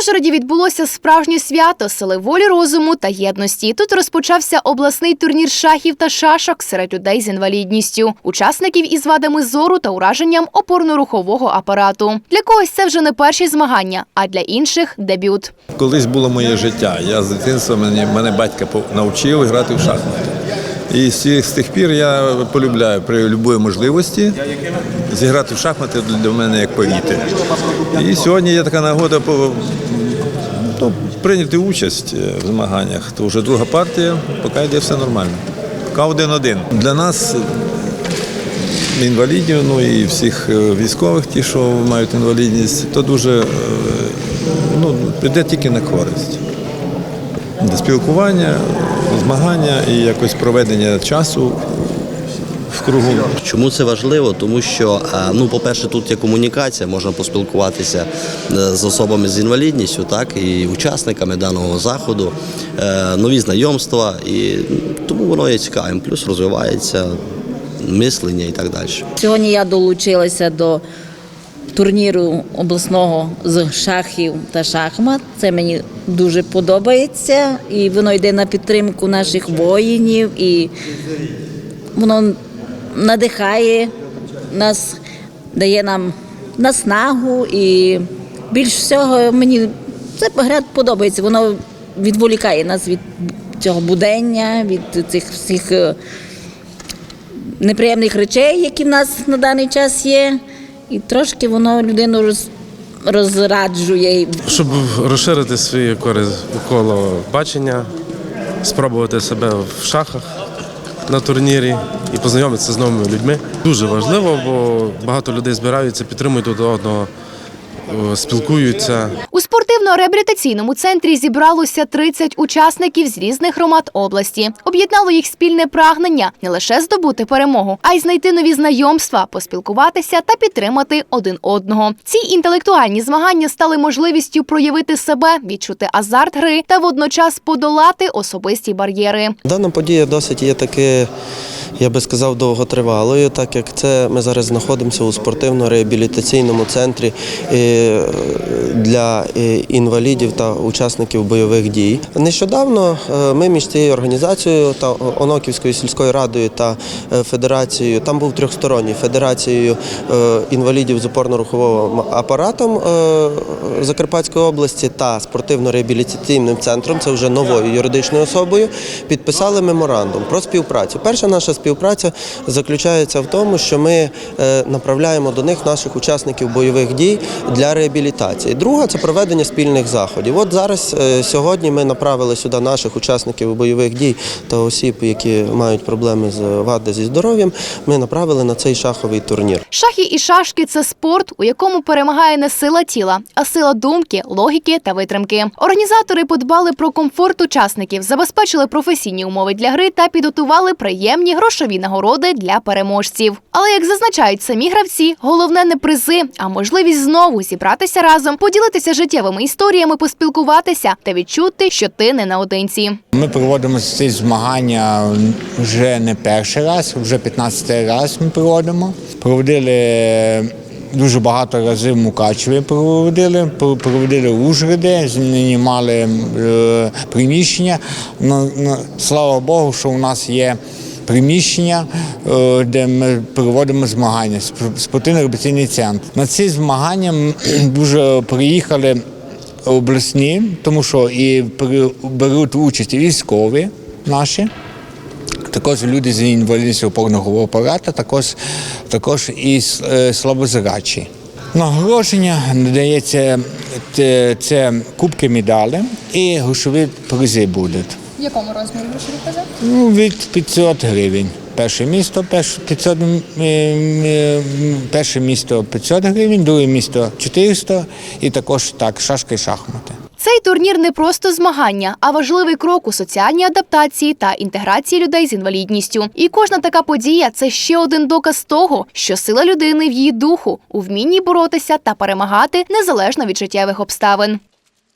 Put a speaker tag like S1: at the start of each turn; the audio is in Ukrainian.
S1: Ужгороді відбулося справжнє свято сили волі розуму та єдності. Тут розпочався обласний турнір шахів та шашок серед людей з інвалідністю, учасників із вадами зору та ураженням опорно-рухового апарату. Для когось це вже не перші змагання, а для інших дебют.
S2: Колись було моє життя. Я з дитинства мене, мене батько по- навчив грати в шахмати. І з тих, пір я полюбляю при будь-якій можливості зіграти в шахмати для мене як повітря. І сьогодні є така нагода ну, прийняти участь е, в змаганнях. То вже друга партія, поки йде все нормально. Поки один-один. Для нас інвалідів, ну і всіх е, військових, ті, що мають інвалідність, то дуже е, ну, піде тільки на користь. Спілкування, змагання і якось проведення часу в кругу.
S3: Чому це важливо? Тому що, е, ну, по-перше, тут є комунікація, можна поспілкуватися е, з особами з інвалідністю, так і учасниками даного заходу, е, нові знайомства, і тому воно є цікавим. Плюс розвивається мислення і так далі.
S4: Сьогодні я долучилася до турніру обласного з шахів та шахмат. Це мені дуже подобається, і воно йде на підтримку наших воїнів, і воно надихає нас, дає нам наснагу. І більш всього мені це гра подобається. Воно відволікає нас від цього будення, від цих всіх. е, неприємних речей, які в нас на даний час є, і трошки воно людину роз, розраджує.
S5: Щоб розширити своє користь коло бачення, спробувати себе в шахах на турнірі і познайомитися з новими людьми. Дуже важливо, бо багато людей збираються, підтримують один одного, спілкуються.
S1: У спортивно-реабілітаційному центрі зібралося 30 учасників з різних громад області. Об'єднало їх спільне прагнення не лише здобути перемогу, а й знайти нові знайомства, поспілкуватися та підтримати один одного. Ці інтелектуальні змагання стали можливістю проявити себе, відчути азарт гри та водночас подолати особисті бар'єри.
S6: Дана подія досить є таки, я би сказав, довготривалою, так як це ми зараз знаходимося у спортивно-реабілітаційному центрі е, для е, інвалідів та учасників бойових дій. Нещодавно е, ми між цією організацією та Оноківською сільською радою та федерацією, там був трьохсторонній федерацією інвалідів з опорно-руховим апаратом Закарпатської області та спортивно-реабілітаційним центром, це вже новою юридичною особою, підписали меморандум про співпрацю. Перша наша співпраця заключається в тому, що ми е, направляємо до них наших учасників бойових дій для реабілітації. Друга це проведення спільних заходів. От зараз е, сьогодні ми направили сюди наших учасників бойових дій та осіб, які мають проблеми з вади зі здоров'ям. Ми направили на цей шаховий турнір.
S1: Шахи і шашки це спорт, у якому перемагає не сила тіла, а сила думки, логіки та витримки. Організатори подбали про комфорт учасників, забезпечили професійні умови для гри та підготували приємні грошові нагороди для переможців. Але як зазначають самі гравці, головне не призи, а можливість знову зібратися разом, поділитися життєвими історіями, поспілкуватися та відчути, що ти не наодинці.
S7: Ми проводимо ці змагання вже не перший раз, вже 15 раз ми проводимо. Проводили дуже багато разів Мукачеві проводили, проводили в знімали е, приміщення. Ну, ну, слава Богу, що у нас є приміщення, е, де ми проводимо змагання, сп- спортивно-репетиційний центр. На ці змагання дуже приїхали обласні, тому що і беруть участь і військові наші. Також люди з інвалідністю опорного апарату, також, також і е, слабозрачі. Нагородження надається це, це кубки медалі і грошові призи будуть.
S1: В якому розмірі грошові призи?
S7: Ну, від 500 гривень. Перше місто перш- 500, м, м, перше місто 500 гривень, друге місто 400 і також так, шашка і шахмати.
S1: Цей турнір не просто змагання, а важливий крок у соціальній адаптації та інтеграції людей з інвалідністю. І кожна така подія це ще один доказ того, що сила людини в її духу, у вмінні боротися та перемагати незалежно від життєвих обставин.